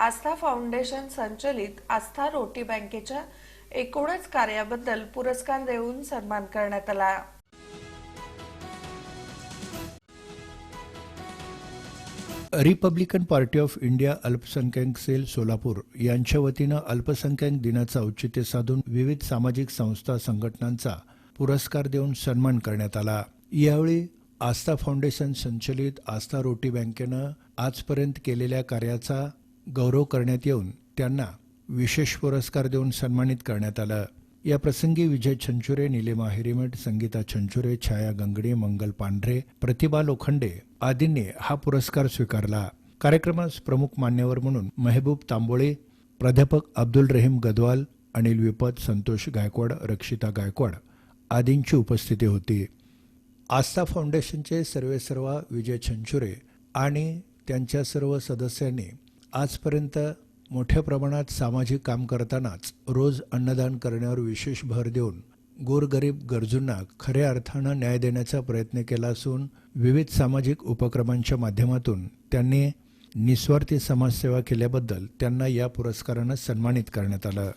आस्था foundation संचलित आस्था रोटी बँकेच्या एकूणच कार्याबद्दल पुरस्कार देऊन सन्मान करण्यात आला. रिपब्लिकन पार्टी ऑफ इंडिया अल्पसंख्याक सेल सोलापूर यांच्या वतीनं अल्पसंख्याक दिनाचं औचित्य साधून विविध सामाजिक संस्था संघटनांचा पुरस्कार देऊन सन्मान करण्यात आला. यावेळी आस्था फाउंडेशन संचलित आस्था रोटी बँकेनं आजपर्यंत केलेल्या कार्याचा गौरव करण्यात येऊन त्यांना विशेष पुरस्कार देऊन सन्मानित करण्यात आलं. या प्रसंगी विजय छंचुरे निलिमा हिरेमठ संगीता छंचुरे छाया गंगडे मंगल पांढरे प्रतिभा लोखंडे आदींनी हा पुरस्कार स्वीकारला. कार्यक्रमास प्रमुख मान्यवर म्हणून मेहबूब तांबोळे प्राध्यापक अब्दुल रहीम गदवाल अनिल विपत संतोष गायकवाड रक्षिता गायकवाड आदींची उपस्थिती होती. आस्था फाउंडेशनचे सर्वेसर्वा विजय छंचुरे आणि त्यांच्या सर्व सदस्यांनी आजपर्यंत मोठ्या प्रमाणात सामाजिक काम करतानाच रोज अन्नदान करण्यावर विशेष भर देऊन गोरगरीब गरजूंना खऱ्या अर्थानं न्याय देण्याचा प्रयत्न केला असून विविध सामाजिक उपक्रमांच्या माध्यमातून त्यांनी निस्वार्थी समाजसेवा केल्याबद्दल त्यांना या पुरस्कारानं सन्मानित करण्यात आलं.